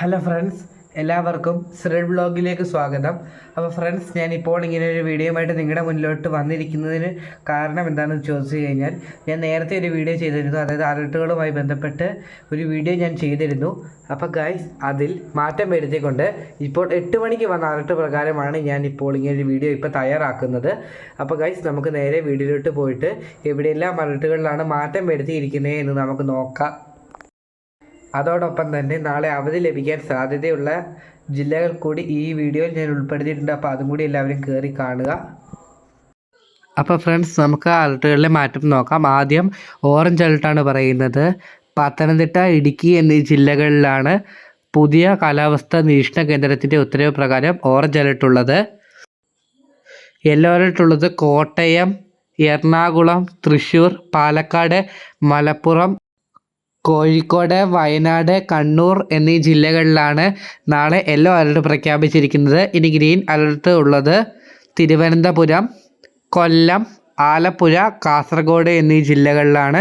Hello friends എല്ലാവർക്കും Cyril ബ്ലോഗിലേക്ക് സ്വാഗതം. അപ്പോൾ ഫ്രണ്ട്സ് ഞാൻ ഇപ്പോൾ ഇങ്ങനെ ഒരു വീഡിയോയുമായിട്ട് നിങ്ങളുടെ മുന്നിലോട്ട് വന്നിരിക്കുന്നതിന് കാരണം എന്താണെന്ന് ചോദിച്ചു കഴിഞ്ഞാൽ ഞാൻ നേരത്തെ ഒരു വീഡിയോ ചെയ്തിരുന്നു. അതായത് അലർട്ടുകളുമായി ബന്ധപ്പെട്ട് ഒരു വീഡിയോ ഞാൻ ചെയ്തിരുന്നു. അപ്പോൾ ഗൈസ് അതിൽ മാറ്റം വരുത്തിക്കൊണ്ട് ഇപ്പോൾ എട്ട് മണിക്ക് വന്ന അലർട്ട് പ്രകാരമാണ് ഞാൻ ഇപ്പോൾ ഇങ്ങനെ ഒരു വീഡിയോ ഇപ്പോൾ തയ്യാറാക്കുന്നത്. അപ്പോൾ ഗൈസ് നമുക്ക് നേരെ വീഡിയോയിലോട്ട് പോയിട്ട് എവിടെയെല്ലാം അലർട്ടുകളിലാണ് മാറ്റം വരുത്തിയിരിക്കുന്നത് എന്ന് നമുക്ക് നോക്കാം. അതോടൊപ്പം തന്നെ നാളെ അവധി ലഭിക്കാൻ സാധ്യതയുള്ള ജില്ലകൾ കൂടി ഈ വീഡിയോയിൽ ഞാൻ ഉൾപ്പെടുത്തിയിട്ടുണ്ട്. അപ്പോൾ അതും കൂടി എല്ലാവരും കയറി കാണുക. അപ്പോൾ ഫ്രണ്ട്സ് നമുക്ക് അലർട്ടുകളിലെ മാറ്റം നോക്കാം. ആദ്യം ഓറഞ്ച് അലർട്ടാണ് പറയുന്നത്. പത്തനംതിട്ട ഇടുക്കി എന്നീ ജില്ലകളിലാണ് പുതിയ കാലാവസ്ഥ നിരീക്ഷണ കേന്ദ്രത്തിന്റെ ഉത്തരവ് പ്രകാരം ഓറഞ്ച് അലർട്ട് ഉള്ളത്. യെല്ലോ അലർട്ട് ഉള്ളത് കോട്ടയം എറണാകുളം തൃശ്ശൂർ പാലക്കാട് മലപ്പുറം കോഴിക്കോട് വയനാട് കണ്ണൂർ എന്നീ ജില്ലകളിലാണ് നാളെ യെല്ലോ അലർട്ട് പ്രഖ്യാപിച്ചിരിക്കുന്നത്. ഇനി ഗ്രീൻ അലർട്ട് ഉള്ളത് തിരുവനന്തപുരം കൊല്ലം ആലപ്പുഴ കാസർഗോഡ് എന്നീ ജില്ലകളിലാണ്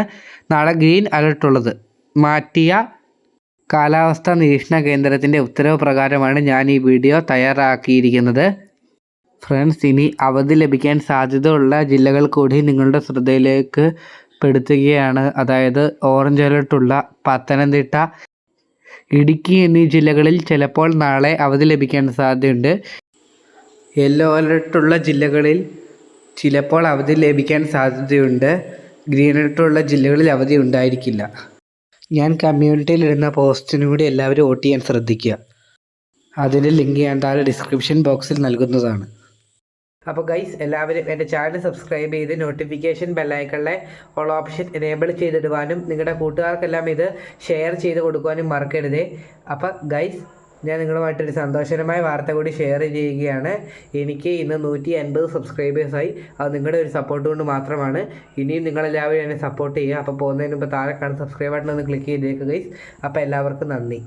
നാളെ ഗ്രീൻ അലർട്ട് ഉള്ളത്. മാറ്റിയ കാലാവസ്ഥാ നിരീക്ഷണ കേന്ദ്രത്തിന്റെ ഉത്തരവ് പ്രകാരമാണ് ഞാൻ ഈ വീഡിയോ തയ്യാറാക്കിയിരിക്കുന്നത്. ഫ്രണ്ട്സ് ഇനി അവധി ലഭിക്കാൻ സാധ്യതയുള്ള ജില്ലകൾ കൂടി നിങ്ങളുടെ ശ്രദ്ധയിലേക്ക് പെടുത്തുകയാണ്. അതായത് ഓറഞ്ച് അലർട്ടുള്ള പത്തനംതിട്ട ഇടുക്കി എന്നീ ജില്ലകളിൽ ചിലപ്പോൾ നാളെ അവധി ലഭിക്കാൻ സാധ്യതയുണ്ട്. യെല്ലോ അലർട്ടുള്ള ജില്ലകളിൽ ചിലപ്പോൾ അവധി ലഭിക്കാൻ സാധ്യതയുണ്ട്. ഗ്രീൻ അലർട്ടുള്ള ജില്ലകളിൽ അവധി ഉണ്ടായിരിക്കില്ല. ഞാൻ കമ്മ്യൂണിറ്റിയിൽ ഇടുന്ന പോസ്റ്റിനും കൂടി എല്ലാവരും വോട്ട് ചെയ്യാൻ ശ്രദ്ധിക്കുക. അതിന്റെ ലിങ്ക് ഞാൻ താഴെ ഡിസ്ക്രിപ്ഷൻ ബോക്സിൽ നൽകുന്നതാണ്. അപ്പോൾ ഗൈസ് എല്ലാവരും എന്റെ ചാനൽ സബ്സ്ക്രൈബ് ചെയ്ത് നോട്ടിഫിക്കേഷൻ ബെല്ലൈക്കണിലെ ഓൾ ഓപ്ഷൻ എനേബിൾ ചെയ്തിടുവാനും നിങ്ങളുടെ കൂട്ടുകാർക്കെല്ലാം ഇത് ഷെയർ ചെയ്ത് കൊടുക്കുവാനും മറക്കരുതേ. അപ്പോൾ ഗൈസ് ഞാൻ നിങ്ങളുമായിട്ടൊരു സന്തോഷകരമായ വാർത്ത കൂടി ഷെയർ ചെയ്യുകയാണ്. എനിക്ക് ഇന്ന് നൂറ്റി അൻപത് സബ്സ്ക്രൈബേഴ്സായി അത് നിങ്ങളുടെ ഒരു സപ്പോർട്ട് കൊണ്ട് മാത്രമാണ്. ഇനിയും നിങ്ങളെല്ലാവരും എന്നെ സപ്പോർട്ട് ചെയ്യുക. അപ്പോൾ പോകുന്നതിന് മുമ്പ് താഴെ കാണുന്ന സബ്സ്ക്രൈബ് ബട്ടൺ ഒന്ന് ക്ലിക്ക് ചെയ്തേക്കുക ഗൈസ് അപ്പോൾ എല്ലാവർക്കും നന്ദി.